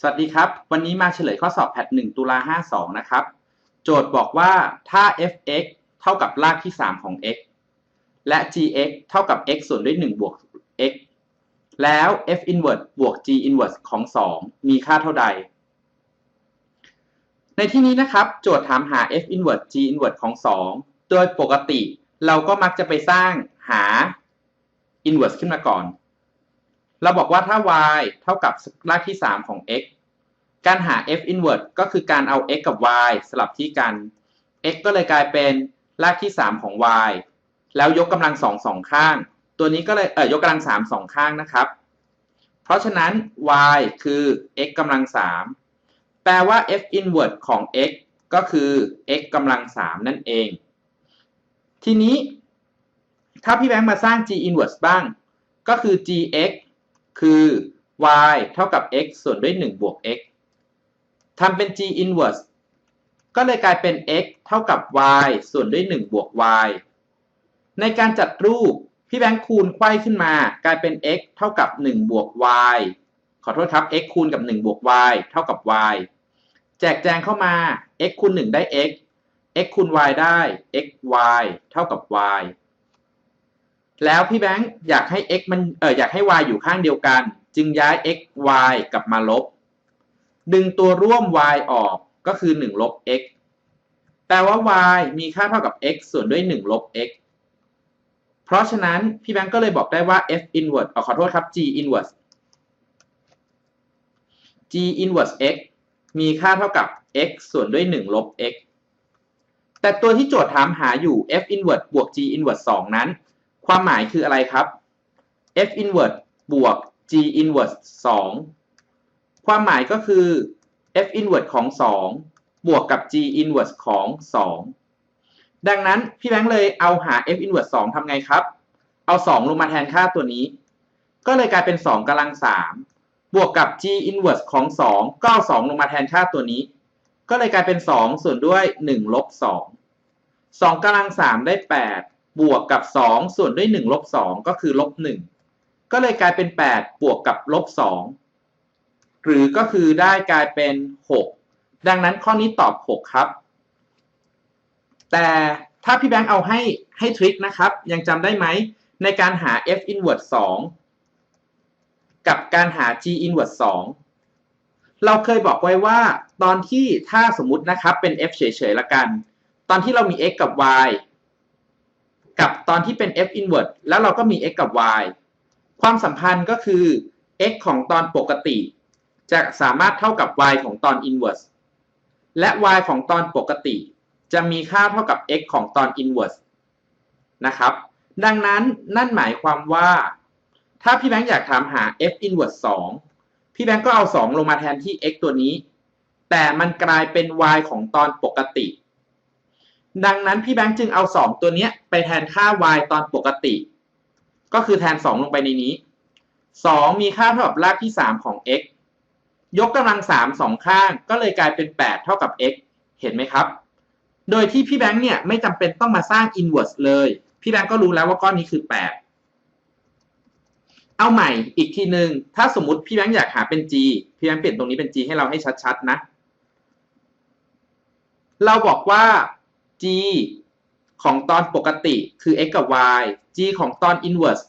สวัสดีครับ วันนี้มาเฉลยข้อสอบแพท1ตุลา52 นะครับ โจทย์บอกว่าถ้า f(x) เท่ากับรากที่ 3 ของ x และ g(x) เท่ากับ x ส่วนด้วย 1 บวก x แล้ว f inverse บวก g inverse ของ 2 มีค่าเท่าใด ในที่นี้นะครับ โจทย์ถามหา f inverse g inverse ของ 2 โดยปกติเราก็มักจะไปสร้างหา inverse ขึ้นมาก่อน เราบอกว่าถ้า y เท่ากับรากที่ 3 ของ x การหา f inverse ก็คือการเอา x กับ y สลับที่กัน x ก็เลยกลายเป็นรากที่ 3 ของ y แล้วยกกำลังสองสองข้าง ตัวนี้ก็เลยเออยกกำลัง3สองข้างนะครับ เพราะฉะนั้น y คือ x กำลัง3แปลว่า f inverse ของ x ก็คือ x กำลัง3นั่นเอง ทีนี้ ถ้าพี่แบงค์มาสร้าง g inverse บ้าง ก็คือ gx คือ y เท่ากับ x ส่วนด้วย 1 บวก x ทำเป็น g inverse ก็เลยกลายเป็น x เท่ากับ y ส่วนด้วย 1 บวก y ในการจัดรูป พี่แบงค์คูณไขว้ขึ้นมา กลายเป็น x เท่ากับ 1 บวก y ขอโทษครับ x คูณกับ 1 บวก y เท่ากับ y แจกแจงเข้ามา x คูณ 1 ได้ x x คูณ y ได้ x y เท่ากับ y แล้วพี่แบงค์อยากให้ x มันเอออยากให้ y อยู่ข้างเดียวกัน จึงย้าย x y กลับมาลบ ดึงตัวร่วม y ออกก็คือ 1 ลบ x แปลว่า y มีค่าเท่ากับ x ส่วนด้วย 1 ลบ x เพราะฉะนั้น พี่แบงค์ก็เลยบอกได้ว่า f inverse ขอโทษครับ g inverse g inverse x มีค่าเท่ากับ x ส่วนด้วย 1 ลบ x แต่ตัวที่โจทย์ถามหาอยู่ f inverse บวก g inverse 2 นั้น ความหมายคืออะไรครับ f inverse บวก g inverse 2 ความหมายก็คือ f inverse ของ 2 บวกกับ g inverse ของ 2 ดังนั้นพี่แบงค์เลยเอาหา f inverse 2ทำไงครับ เอา 2 ลงมาแทนค่าตัวนี้ ก็เลยกลายเป็น 2กำลัง 3 บวกกับ g inverse ของ 2 ก็เอา 2 ลงมาแทนค่าตัวนี้ ก็เลยกลายเป็น 2 ส่วนด้วย 1 ลบ 2 2กำลัง 3 ได้ 8 บวกกับ 2 ส่วนด้วย 1 ลบ 2 ก็คือลบ 1 ก็เลยกลายเป็น 8 บวกกับลบ 2 หรือก็คือได้กลายเป็น 6 ดังนั้นข้อนี้ตอบ 6 ครับ แต่ถ้าพี่แบงค์เอาให้ให้ทริคนะครับ ยังจำได้ไหม ในการหา f inverse 2 กับการหา g inverse 2 เราเคยบอกไว้ว่า ตอนที่ถ้าสมมุตินะครับเป็น f เฉยๆละกัน ตอนที่เรามี x กับ y กับตอนที่เป็น f inverse แล้วเราก็มี x กับ y ความสัมพันธ์ก็คือ x ของตอนปกติ จะสามารถเท่ากับ y ของตอน inverse และ y ของตอนปกติ จะมีค่าเท่ากับ x ของตอน inverse นะครับ ดังนั้นนั่นหมายความว่า ถ้าพี่แบงค์อยากถามหา f inverse 2 พี่แบงค์ก็เอา 2 ลงมาแทนที่ x ตัวนี้ แต่มันกลายเป็น y ของตอนปกติ ดังนั้นพี่แบงค์จึงเอา 2 ตัวนี้ไปแทนค่า y ตอนปกติ ก็คือแทน 2 ลงไปในนี้ 2 มีค่าเท่ากับรากที่ 3 ของ x ยกกำลัง3สองข้าง ก็เลยกลายเป็น 8 เท่ากับ x เห็นไหมครับ โดยที่พี่แบงค์เนี่ยไม่จำเป็นต้องมาสร้าง inverse เลย พี่แบงค์ก็รู้แล้วว่าก้อนนี้คือ 8 เอาใหม่อีกทีหนึ่งถ้าสมมติพี่แบงค์อยากหาเป็น g พี่แบงค์เปลี่ยนตรงนี้เป็น g ให้เราให้ชัดๆนะ เราบอกว่า g ของตอนปกติคือ x กับ y g ของตอน inverse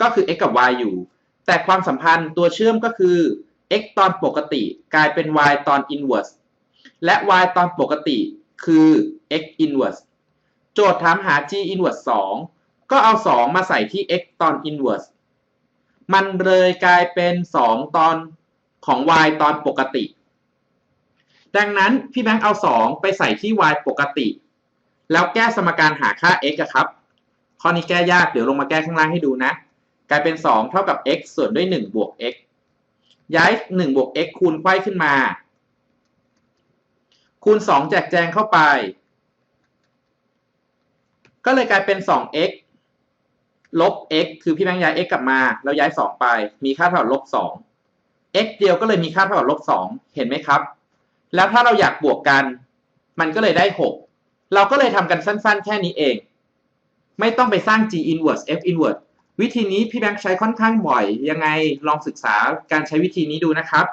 ก็คือ x กับ y อยู่ แต่ความสัมพันธ์ตัวเชื่อมก็คือ x ตอนปกติกลายเป็น y ตอน inverse และ y ตอนปกติคือ x inverse โจทย์ถามหา g inverse 2 ก็เอา 2 มาใส่ที่ x ตอน inverse มันเลยกลายเป็น 2 ตอนของ y ตอนปกติ ดังนั้นพี่แบงค์เอา 2 ไปใส่ที่ y ปกติ แล้วแก้สมการหาค่า x อะครับ ข้อนี้แก้ยาก เดี๋ยวลงมาแก้ข้างล่างให้ดูนะ กลายเป็น 2 เท่ากับ x ส่วนด้วย 1 บวก x ย้าย 1 บวก x คูณไขว้ขึ้นมา คูณ 2 แจกแจงเข้าไป ก็เลยกลายเป็น 2x ลบ x คือพี่แบงค์ย้าย x กลับมา แล้วย้าย 2 ไป มีค่าเท่ากับลบ 2 x เดียวก็เลยมีค่าเท่ากับลบ 2 เห็นไหมครับ แล้วถ้าเราอยากบวกกัน มันก็เลยได้ 6 เราก็เลยทำกันสั้นๆ แค่นี้เอง ไม่ต้องไปสร้าง g inverse f inverse วิธีนี้พี่แบงค์ใช้ค่อนข้างบ่อย ยังไงลองศึกษาการใช้วิธีนี้ดูนะครับ